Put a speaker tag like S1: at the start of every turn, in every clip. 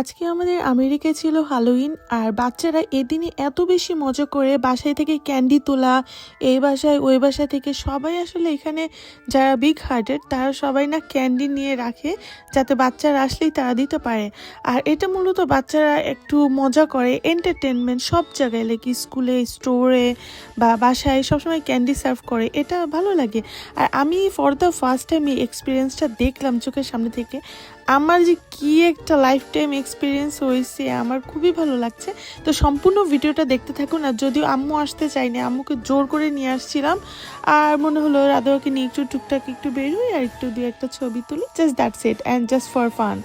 S1: আজকে আমাদের আমেরিকায় ছিল হ্যালোইন আর বাচ্চারা এদিনই এত বেশি মজা করে বাসায় থেকে ক্যান্ডি তোলা, এই বাসায় ওই বাসা থেকে সবাই আসলে এখানে যারা বিগ হার্টেড তারা সবাই না ক্যান্ডি নিয়ে রাখে যাতে বাচ্চারা আসলেই তারা দিতে পারে। আর এটা মূলত বাচ্চারা একটু মজা করে এন্টারটেনমেন্ট সব জায়গায় লাইক স্কুলে স্টোরে বা বাসায় সবসময় ক্যান্ডি সার্ভ করে, এটা ভালো লাগে। আর আমি ফর দ্য ফার্স্ট টাইম এই এক্সপিরিয়েন্সটা দেখলাম চোখের সামনে থেকে। আমার যে কি একটা লাইফ টাইম এক্সপিরিয়েন্স হয়েছে, আমার খুবই ভালো লাগছে। তো সম্পূর্ণ ভিডিওটা দেখতে থাকুন, আর যদিও আম্মু আসতে চাইনি আম্মুকে জোর করে নিয়ে আসছিলাম। আর মনে হলো রাধাকে নিয়ে একটু টুকটাক একটু বের হই, আর একটু দু একটা ছবি তুলি just that's it and just for fun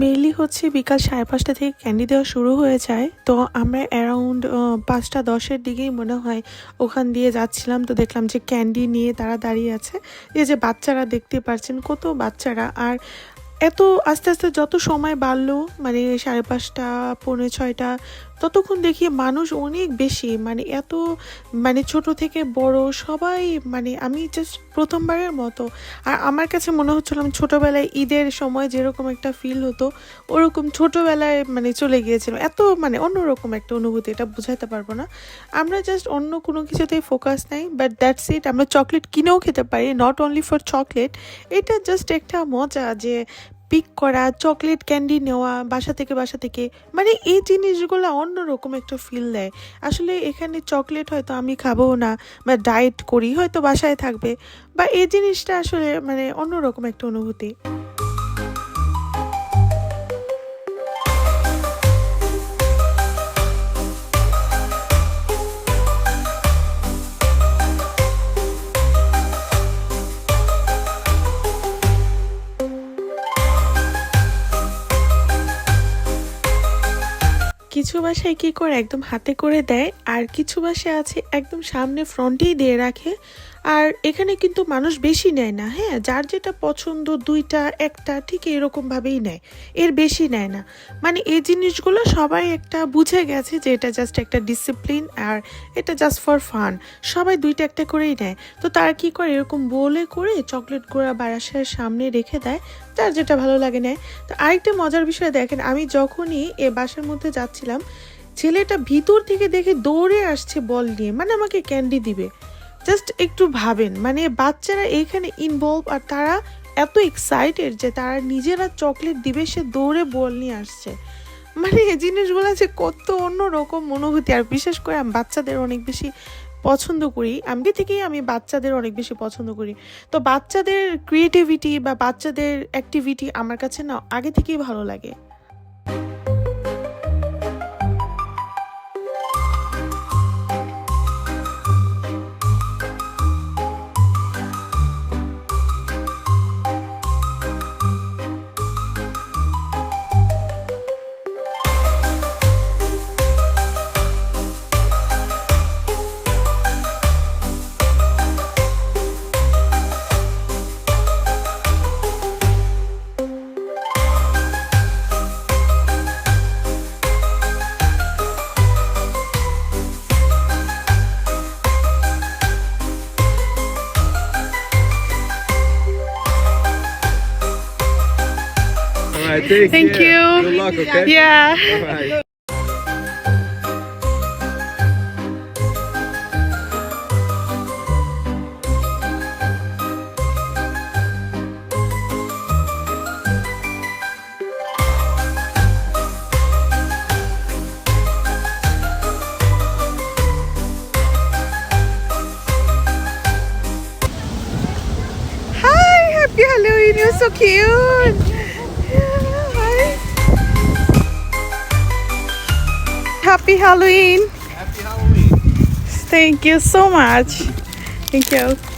S1: mainly হচ্ছে বিকাল সাড়ে পাঁচটা থেকে ক্যান্ডি দেওয়া শুরু হয়ে যায়। তো আমরা অ্যারাউন্ড পাঁচটা দশের দিকেই মনে হয় ওখান দিয়ে যাচ্ছিলাম। তো দেখলাম যে ক্যান্ডি নিয়ে তারা দাঁড়িয়ে আছে। এই যে বাচ্চারা দেখতে পাচ্ছেন কত বাচ্চারা। আর এত আস্তে আস্তে যত সময় বাড়লো মানে সাড়ে পাঁচটা, পৌনে ছয়টা ততক্ষণ দেখি মানুষ অনেক বেশি মানে এত মানে ছোট থেকে বড় সবাই মানে আমি জাস্ট প্রথমবারের মতো। আর আমার কাছে মনে হচ্ছিল আমি ছোটোবেলায় ঈদের সময় যেরকম একটা ফিল হতো, ওরকম ছোটোবেলায় মানে চলে গিয়েছিলাম এত মানে অন্যরকম একটা অনুভূতি, এটা বোঝাতে পারব না। আমরা জাস্ট অন্য কোনো কিছুতেই ফোকাস নাই বাট দ্যাটস ইট আমরা চকলেট কিনেও খেতে পারি নট অনলি ফর চকলেট এটা জাস্ট একটা মজা যে পিক করা চকলেট ক্যান্ডি নেওয়া, বাসা থেকে বাসা থেকে মানে এই জিনিসগুলো অন্যরকম একটা ফিল দেয়। আসলে এখানে চকলেট হয়তো আমি খাব না বা ডায়েট করি, হয়তো বাসায় থাকবে, বা এই জিনিসটা আসলে মানে অন্যরকম একটা অনুভূতি। বাসায় কি করে একদম হাতে করে দেয়, আর কিছু বাসায় আছে একদম সামনে ফ্রন্টেই দিয়ে রাখে আর এখানে কিন্তু মানুষ বেশি নেয় না হ্যাঁ? যার যেটা পছন্দ, দুইটা, একটা, ঠিক এরকম ভাবেই নেয়। এর বেশি নেয় না। মানে এই জিনিসগুলো সবাই একটা বুঝে গেছে যে এটা জাস্ট একটা ডিসিপ্লিন আর এটা জাস্ট ফর ফান সবাই দুইটা, একটা করেই নেয়। তো তারা কি করে? এরকম বলে করে চকলেট গোড়া বারাসার সামনে রেখে দেয়, যার যেটা ভালো লাগে নেয়। তো আরেকটা মজার বিষয় দেখেন, আমি যখনই এ বাসার মধ্যে যাচ্ছিলাম, ছেলেটা ভিতর থেকে দেখে দৌড়ে আসছে বল নিয়ে। মানে আমাকে ক্যান্ডি দিবে। জাস্ট একটু ভাবেন। মানে বাচ্চারা এইখানে ইনভলভ আর তারা এত এক্সাইটেড যে তারা নিজেরা চকলেট দিবে, সে দৌড়ে বল নিয়ে আসছে। মানে এই জিনিসগুলো আছে কত অন্যরকম অনুভূতি। আর বিশেষ করে আমি বাচ্চাদের অনেক বেশি পছন্দ করি। আমি থেকেই আমি বাচ্চাদের অনেক বেশি পছন্দ করি। তো বাচ্চাদের ক্রিয়েটিভিটি বা বাচ্চাদের অ্যাক্টিভিটি আমার কাছে না আগে থেকেই ভালো লাগে।
S2: All right, take
S1: Thank
S2: care.
S1: you.
S2: Good luck, okay?
S1: Yeah.
S2: Bye.
S1: Hi, happy Halloween. You're so cute. Happy Halloween.
S2: Happy Halloween.
S1: Thank you so much. Thank you.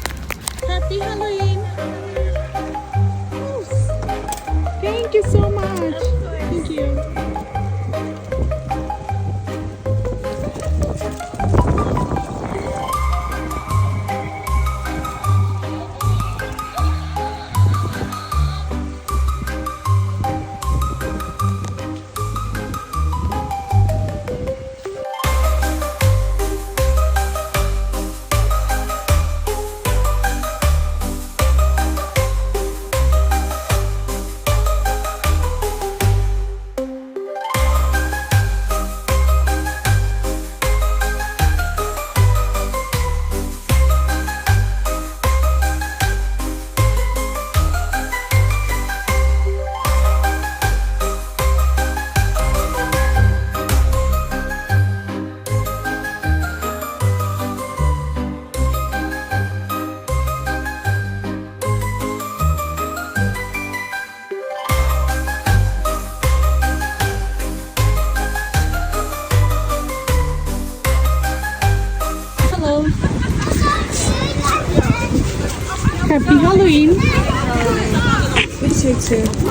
S1: Happy Halloween.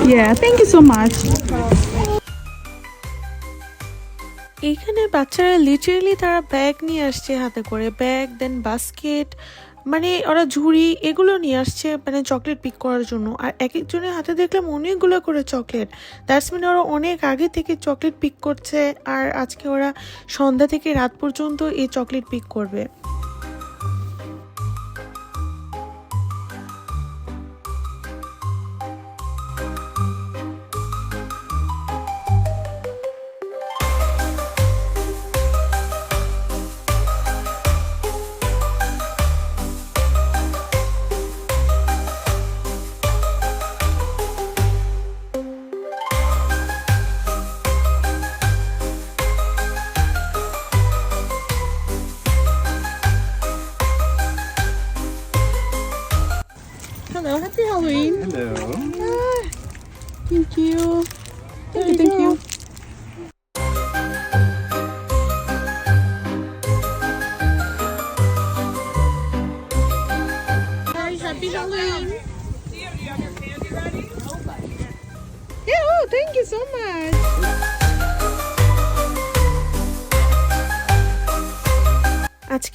S3: Yeah, thank you so much.
S1: এখানে বাচ্চারা literally তারা bag নিয়ে আসছে হাতে করে bag দেন basket মানে ওরা ঝুড়ি এগুলো নিয়ে আসছে মানে চকলেট পিক করার জন্য আর এক একজনের হাতে দেখলাম অনেকগুলো করে চকলেট দ্যাটস মানে ওরা অনেক আগে থেকে চকলেট পিক করছে আর আজকে ওরা সন্ধ্যা থেকে রাত পর্যন্ত এই চকলেট পিক করবে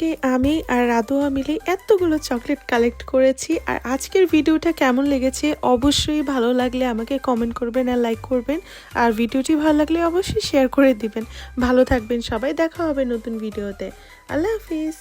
S1: আজকে আমি আর রাধুয়া মিলে এতগুলো চকলেট কালেক্ট করেছি আর আজকের ভিডিওটা কেমন লেগেছে অবশ্যই ভালো লাগলে আমাকে কমেন্ট করবেন আর লাইক করবেন। আর ভিডিওটি ভালো লাগলে অবশ্যই শেয়ার করে দিবেন। ভালো থাকবেন সবাই, দেখা হবে নতুন ভিডিওতে আল্লাহ হাফিজ।